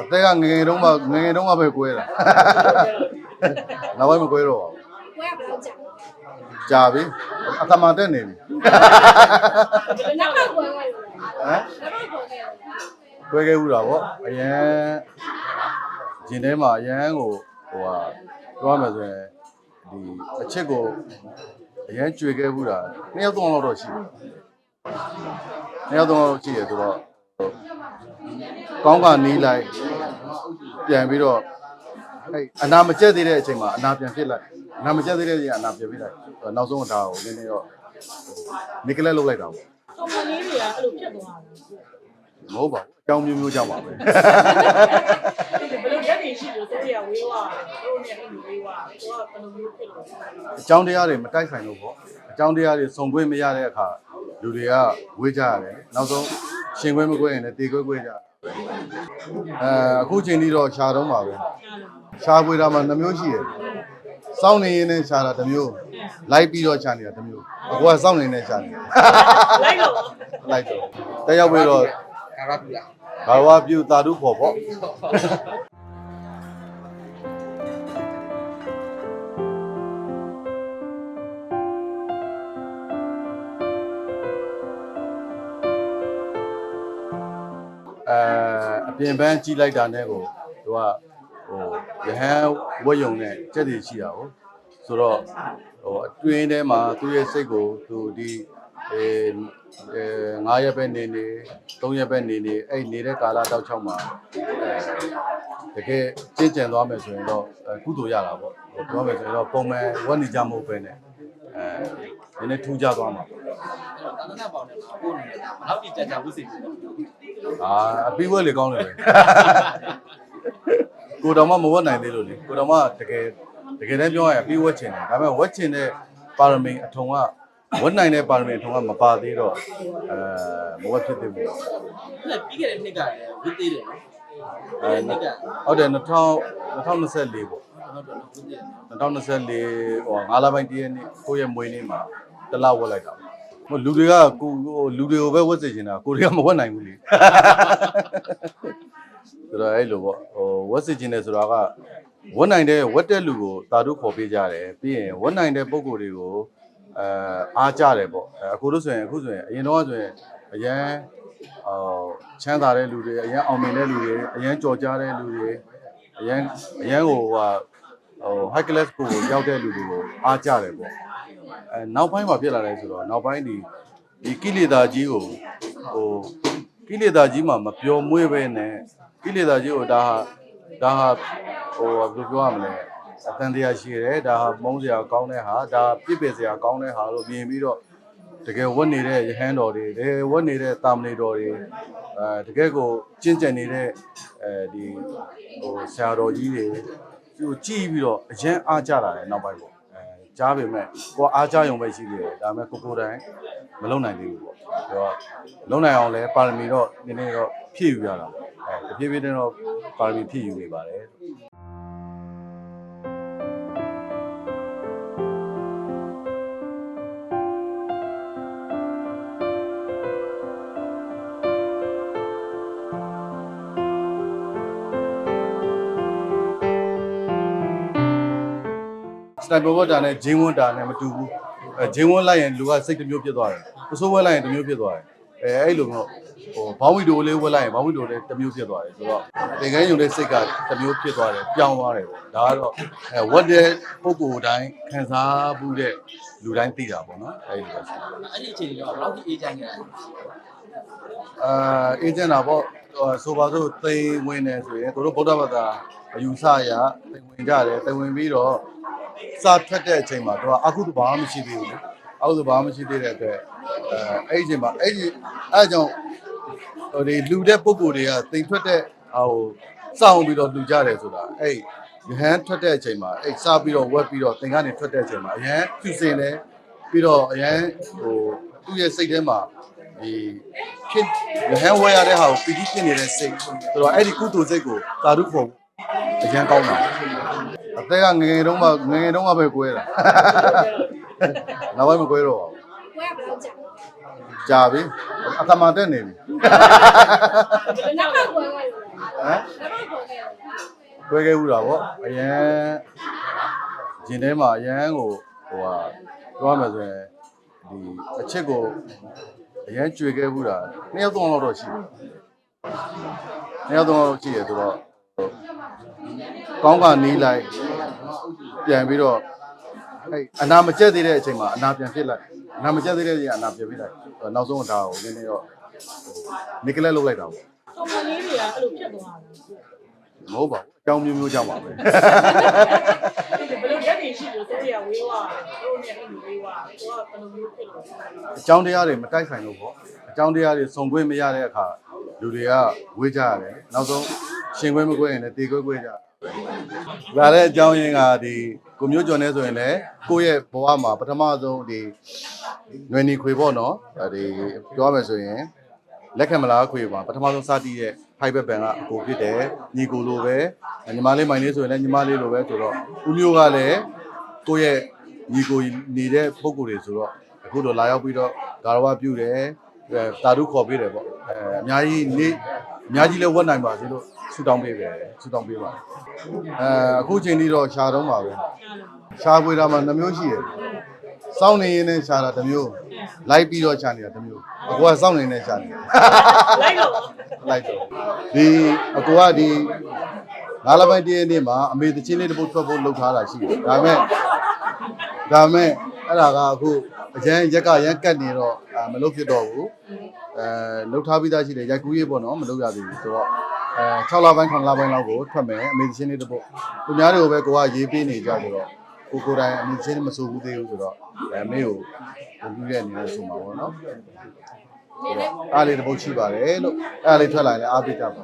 အသက်ကငယ်ငယ်တုန်းကငယ်ငယ်တုန်းကပဲကွဲတာနောက်ပိုင်းမကွဲတော့ပါဘူးကိုရဘယ်လောက်ကြာကြာပြီအသမန်တက်နေပြီနောက်မှကိုရခဲ့လို့ဟမ်နောက်မှကိုရခဲ့လို့ကွဲခဲ့ဘူးတာဗောအရန်ဂျင်းထဲမှာအရန်ကိုဟိုဟာပြောရမယ်ဆိုရင်ဒီအချစ်ကိုအရန်ကြွေခဲ့ဘူးတာနှစ်ယောက်သုံးယောက်လောက်တော့ရှိတယ်နှစ်ယောက်သုံးယောက်ရှိရဆိုတော့ ကောင်းကနီးလိုက်ပြန်ပြီးတော့အဲ့အနာမကျက်သေးတဲ့အချိန်မှာအနာပြန်ဖြစ်လိုက်အနာမကျက်သေးတဲ့အချိန်ကအနာပြန်ဖြစ်လိုက်နောက်ဆုံးဒါကိုနည်းနည်းတော့နိကလက်လုပ်လိုက်တာပေါ့ကွန်ပဏီတွေကအဲ့လိုဖြစ်သွားတယ်မဟုတ်ပါဘူးအကြောင်းမျိုးမျိုးကြောင့်ပါပဲဘယ်လိုရက်နေရှိလို့သူတွေကဝေးသွားတယ်သူတို့နဲ့အဲ့လိုဝေးသွားတယ်သူကဘယ်လိုမျိုးဖြစ်လို့အကြောင်းတရားတွေမတိုက်ဆိုင်လို့ပေါ့အကြောင်းတရားတွေစုံခွင့်မရတဲ့အခါလူတွေကဝေးကြရတယ်နောက်ဆုံးရှင်ခွင့်မခွင့်ရင်လည်းတေခွင့်ခွင့်ကြတယ် အဲအခုချိန်ကြီးတော့ရှာတော့မှာပဲရှာပွေတာမှနှမျိုးရှိတယ်စောင့်နေရင်လည်းရှာတာတစ်မျိုးလိုက်ပြီးတော့ရှာနေတာတစ်မျိုးအခုကစောင့်နေနေရှာနေတယ်လိုက်တော့လိုက်တော့တက်ရောက်ပြီးတော့ကာရပူလာဘာဝပြုတာဓုဖို့ပေါ့ ပြင်ပန်းကြီးလိုက်တာနဲ့ကိုသူကဟိုရဟန်းဝတ်ယုံနဲ့စက်တည်ရှိတာကိုဆိုတော့ဟိုအတွင်းထဲမှာသူ့ရဲ့စိတ်ကိုသူဒီအဲအဲ9ရက်ပဲနေနေ3ရက်ပဲနေနေအဲ့နေတဲ့ကာလတောက်ချောက်မှာအဲတကယ်ကျင့်ကြံသွားမယ်ဆိုရင်တော့အဲကုသိုလ်ရတာပေါ့ဟိုပြောမယ်ဆိုရင်တော့ပုံမှန်ဝတ်နေကြမဟုတ်ပဲနဲ့အဲနည်းနည်းထူးခြားသွားမှာပေါ့တာသနာပေါင်းနဲ့ကိုယ်နေတာဘယ်လောက်ကြကြဝစ်စီလဲ အာအပြီးဝဲလေကောင်းတယ်ပဲကိုတော်မမဝတ်နိုင်သေးလို့လေကိုတော်မတကယ်တကယ်တမ်းပြောရရင်အပြီးဝတ်ချင်တယ်ဒါပေမဲ့ဝတ်ချင်တဲ့ပါရမီအထုံကဝတ်နိုင်တဲ့ပါရမီအထုံကမပါသေးတော့အဲမဝတ်ဖြစ်သေးဘူးအဲ့ပြီးခဲ့တဲ့နှစ်ကလည်းဝစ်သေးတယ်နော်အဲအဲ့နှစ်ကဟုတ်တယ်2000 2024ပေါ့ဟုတ်တယ်ဝစ်သေးတယ်2024ဟို9လပိုင်းတည့်ရက်နေ့ကိုယ့်ရဲ့မွေးနေ့မှာတစ်လဝတ်လိုက်တာ ပေါ့ဟိုလူတွေကကိုဟိုလူတွေကိုပဲဝတ်စေချင်တာကိုတွေကမဝတ်နိုင်ဘူးလေဆိုတော့အဲ့လိုပေါ့ဟိုဝတ်စစ်ခြင်းတယ်ဆိုတာကဝတ်နိုင်တဲ့ဝတ်တဲ့လူကိုတာတို့ခေါ်ပေးကြတယ်ပြီးရင်ဝတ်နိုင်တဲ့ပုံကိုယ်တွေကိုအဲအားကြတယ်ပေါ့အဲအခုလို့ဆိုရင်အခုဆိုရင်အရင်တော့ဆိုရင်အရန်ဟိုချမ်းသာတဲ့လူတွေအရန်အောင်မြင်တဲ့လူတွေအရန်ကြော်ကြားတဲ့လူတွေအရန်အရန်ဟိုဟာဟို high class ကိုရောက်တဲ့လူတွေကိုအားကြတယ်ပေါ့ အဲနောက်ပိုင်းမှာဖြစ်လာတယ်ဆိုတော့နောက်ပိုင်းဒီဒီကိလေသာကြီးကိုဟိုကိလေသာကြီးမှာမပျော်မွေ့ပဲနဲ့ကိလေသာကြီးကိုဒါဟာဒါဟာဟိုဘယ်လိုပြောရမလဲအတန်တရားရှိတယ်ဒါဟာမုန်းစရာကောင်းတဲ့ဟာဒါပြစ်ပယ်စရာကောင်းတဲ့ဟာလို့မြင်ပြီးတော့တကယ်ဝတ်နေတဲ့ယဟန်တော်တွေတကယ်ဝတ်နေတဲ့တာမဏေတော်တွေအဲတကယ်ကိုကျင့်ကြံနေတဲ့အဲဒီဟိုဆရာတော်ကြီးတွေသူကြည့်ပြီးတော့အရင်အားကြလာတယ်နောက်ပိုင်းပေါ့အဲ ကြားပေမဲ့ကိုကအားကြရုံပဲရှိသေးတယ်ဒါပေမဲ့ကိုကိုယ်တိုင်မလုံနိုင်သေးဘူးပေါ့ပြောတော့လုံနိုင်အောင်လဲပါရမီတော့နည်းနည်းတော့ဖြည့်ယူရတာပေါ့အဲတဖြည်းဖြည်းနဲ့တော့ပါရမီဖြည့်ယူနေပါတယ် စတိုင်ပဝတ်တာနဲ့ဂျင်းဝတ်တာနဲ့မတူဘူးအဲဂျင်းဝတ်လိုက်ရင်လူကစိတ်တစ်မျိုးဖြစ်သွားတယ်ပစိုးဝတ်လိုက်ရင်တစ်မျိုးဖြစ်သွားတယ်အဲအဲ့လိုမျိုးဟိုဘောင်းဝီတိုလေးဝတ်လိုက်ရင်ဘောင်းဝီတိုလေးတစ်မျိုးဖြစ်သွားတယ်ဆိုတော့သင်္ကန်းယုံတဲ့စိတ်ကတစ်မျိုးဖြစ်သွားတယ်ပြောင်းသွားတယ်ပေါ့ဒါကတော့အဲဝတ်တဲ့ပုံကိုယ်တိုင်းခံစားမှုတဲ့လူတိုင်းသိတာပေါ့နော်အဲ့ဒီလိုပဲရှိတယ်အဲ့ဒီအချိန်ကဘယ်လောက်အေးချမ်းခဲ့လဲအာအေဂျင့်တာပေါ့ဟိုဆိုပါစို့သိမ်ဝင်နေဆိုရင်တို့ဗုဒ္ဓဘာသာအယူဆအရသိမ်ဝင်ကြတယ်သိမ်ဝင်ပြီးတော့ စထွက်တဲ့အချိန်မှာတို့ကအကုသဘာမှမရှိသေးဘူးလေအကုသဘာမှမရှိသေးတဲ့အတွက်အဲအဲ့ဒီအချိန်မှာအဲ့ဒီအဲ့ဒါကြောင့်ဟိုဒီလူတဲ့ပုံကိုယ်တွေကသိမ်ထွက်တဲ့ဟိုစောင့်ပြီးတော့လူကြတယ်ဆိုတာအဲ့ရဟန်းထွက်တဲ့အချိန်မှာအဲ့စပြီးတော့ဝက်ပြီးတော့သင်ကနေထွက်တဲ့အချိန်မှာအရန်ဖြူစင်တယ်ပြီးတော့အရန်ဟိုသူ့ရဲ့စိတ်ထဲမှာဒီဖြစ်ရဟန်းဝဲရတဲ့ဟာကိုပီတိဖြစ်နေတဲ့စိတ်ဆိုတော့အဲ့ဒီကုသိုလ်စိတ်ကိုသာဓုဖို့အရန်ကောင်းတာ အသက်ကငယ်ငယ်တုန်းကငယ်ငယ်တုန်းကပဲကွဲတာနောက်ပိုင်းမကွဲတော့ပါဘူးကိုရဘယ်လောက်ကြာကြာပြီအသမန်တက်နေပြီနောက်မှကိုရခဲ့လို့ဟဟမ်တွေ့ခဲ့ဘူးတာဗောအရန်ဂျင်းထဲမှာအရန်ကိုဟိုဟာပြောရမယ်ဆိုရင်ဒီအချစ်ကိုအရန်ကြွေခဲ့ဘူးတာနှစ်ယောက်သုံးယောက်လောက်တော့ရှိတယ်နှစ်ယောက်သုံးယောက်ရှိရဆိုတော့ ကောင်းကနေလိုက်ပြန်ပြီးတော့အဲ့အနာမကျက်သေးတဲ့အချိန်မှာအနာပြန်ဖြစ်လိုက်အနာမကျက်သေးတဲ့အချိန်ကအနာပြန်ဖြစ်လိုက်နောက်ဆုံးဒါကိုနည်းနည်းတော့နိကလက်လုပ်လိုက်တာပေါ့ဆောင်းမလေးတွေကအဲ့လိုဖြစ်သွားတာမဟုတ်ပါဘူးအကြောင်းမျိုးမျိုးကြောင့်ပါပဲဒီဘယ်လိုရက်နေရှိလို့တို့ရဝေးသွားတယ်တို့နဲ့အဲ့လိုဝေးသွားတယ်ကိုကဘယ်လိုမျိုးဖြစ်လို့အကြောင်းတရားတွေမတိုက်ဆိုင်လို့ပေါ့အကြောင်းတရားတွေစုံခွင့်မရတဲ့အခါလူတွေကဝေးကြရတယ်နောက်ဆုံး ရှင်ခွင့်မခွင့်ရင်လည်းတေခွင့်ခွင့်ကြဒါလည်းအကြောင်းရင်းကဒီကိုမျိုးကျော်နေဆိုရင်လည်းကိုယ့်ရဲ့ဘဝမှာပထမဆုံးဒီຫນွေနီခွေပေါ့နော်အဲဒီပြောရမယ်ဆိုရင်လက်ခံမလားခွေပါပထမဆုံးစတည်ရဲ့ fiber band ကအကိုဖြစ်တယ်ညီကိုလိုပဲညီမလေးမိုင်လေးဆိုရင်လည်းညီမလေးလိုပဲဆိုတော့ဦးမျိုးကလည်းကိုယ့်ရဲ့ညီကိုနေတဲ့ပုံကိုယ်တွေဆိုတော့အခုတော့လာရောက်ပြီးတော့ဂါရဝပြုတယ်အဲတာဓုခေါ်ပေးတယ်ပေါ့အဲအများကြီးနေအများကြီးလည်းဝတ်နိုင်ပါစေလို့ ဆုတောင်းပေးပဲဆုတောင်းပေးပါတယ်အဲအခုချိန်ကြီးတော့ရှာတော့ပါပဲရှာပွေတာမှနှမျိုးရှိတယ်စောင်းနေရင်လည်းရှာတာတစ်မျိုးလိုက်ပြီးတော့ရှာနေတာတစ်မျိုးအခုကစောင်းနေနေရှာနေတယ်လိုက်တော့လိုက်တော့ဒီအကူကဒီငါးလပိုင်းတည်းနေ့မှာအမေတချင်းလေးတစ်ပုတ်ထွက်ဖို့လုပ်ထားတာရှိတယ်ဒါပေမဲ့ဒါပေမဲ့အဲ့ဒါကအခုအကျန်းရက်ကရက်ကတ်နေတော့အာမလုပ်ဖြစ်တော့ဘူးအဲလုပ်ထားပြီးသားရှိတယ်ရိုက်ကူးရေးပေါ့နော်မလုပ်ရသေးဘူးဆိုတော့အဲ 6လပိုင်း9လပိုင်းလောက်ကိုထွက်မယ်အမေတချင်းလေးတစ်ပုတ်သူများတွေကိုပဲကိုကရေးပေးနေကြဆိုတော့ကိုကိုယ်တိုင်အမေတချင်းမဆိုဘူးသေးဘူးဆိုတော့အဲအမေကိုဘယ်လိုရဲ့အနေနဲ့ဆိုမှာပေါ့နော်အားလေးတစ်ပုတ်ရှိပါတယ်လို့အားလေးထွက်လာရင်လည်းအားပေးကြပါ